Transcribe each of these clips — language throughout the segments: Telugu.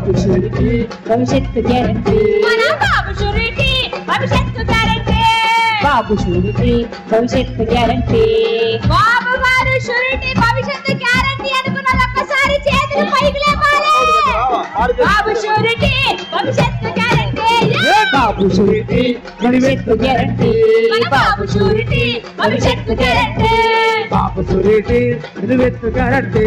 భవిష్యత్తు గ్యారంటీ. మన బాబు షూరిటీ భవిష్యత్తు గ్యారంటీ. బాబు షూరిటీ భవిష్యత్తు గ్యారంటీ. బాబు గారు షూరిటీ భవిష్యత్తు గ్యారంటీ అనుకున్న ఒక్కసారి చేతులు పైకి లేపాలి. బాబు షూరిటీ భవిష్యత్తు గ్యారంటీ. బాబు షూరిటీ భవిష్యత్తు గ్యారంటీ. బాబు షూరిటీ భవిష్యత్తు గ్యారంటీ. బాబు సురేటి నిలువెత్తు గ్యారంటీ.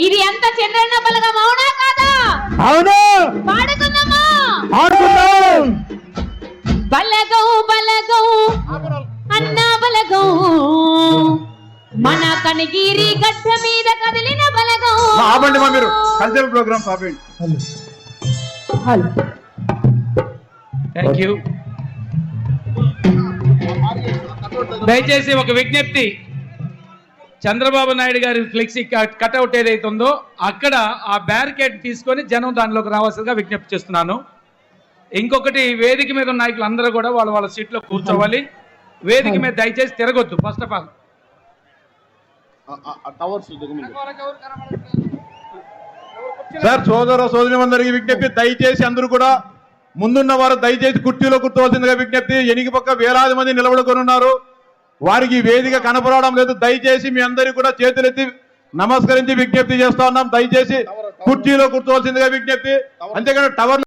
ఇది ఎంత చంద్రన్న బలగం? అవునా కాదా? అవును. పాడుకుందామా? ఆడుకుందాం బలగం బలగం అన్నా బలగం మన కనిగిరి గడ్డ మీద కదిలిన బలగం ఆపండి మా మీరు. కల్చరల్ ప్రోగ్రామ్స్ ఆపండి హలో. థ్యాంక్ యూ దయచేసి ఒక విజ్ఞప్తి. చంద్రబాబు నాయుడు గారి ఫ్లెక్సీ కట్అవుట్ ఏదైతే ఉందో అక్కడ ఆ బ్యారికేడ్ తీసుకొని జనం దానిలోకి రావాల్సిందిగా విజ్ఞప్తి చేస్తున్నాను. ఇంకొకటి వేదిక మీద ఉన్న నాయకులు అందరూ కూడా వాళ్ళ వాళ్ళ సీట్లో కూర్చోవాలి. వేదిక మీద దయచేసి తిరగొద్దు ఫస్ట్ ఆఫ్ ఆల్ సార్ సోదర సోదరి విజ్ఞప్తి. దయచేసి అందరూ కూడా ముందున్న వారు దయచేసి కుర్చీలో కూర్చోవలసిందిగా విజ్ఞప్తి. ఎనిగి పక్క వేలాది మంది నిలబడుకొని ఉన్నారు. వారికి వేదిక కనపడడం లేదు. దయచేసి మీ అందరికీ కూడా చేతులెత్తి నమస్కరించి విజ్ఞప్తి చేస్తా ఉన్నాం. దయచేసి కుర్చీలో కూర్చోవలసిందిగా విజ్ఞప్తి. అంతేకాని టవర్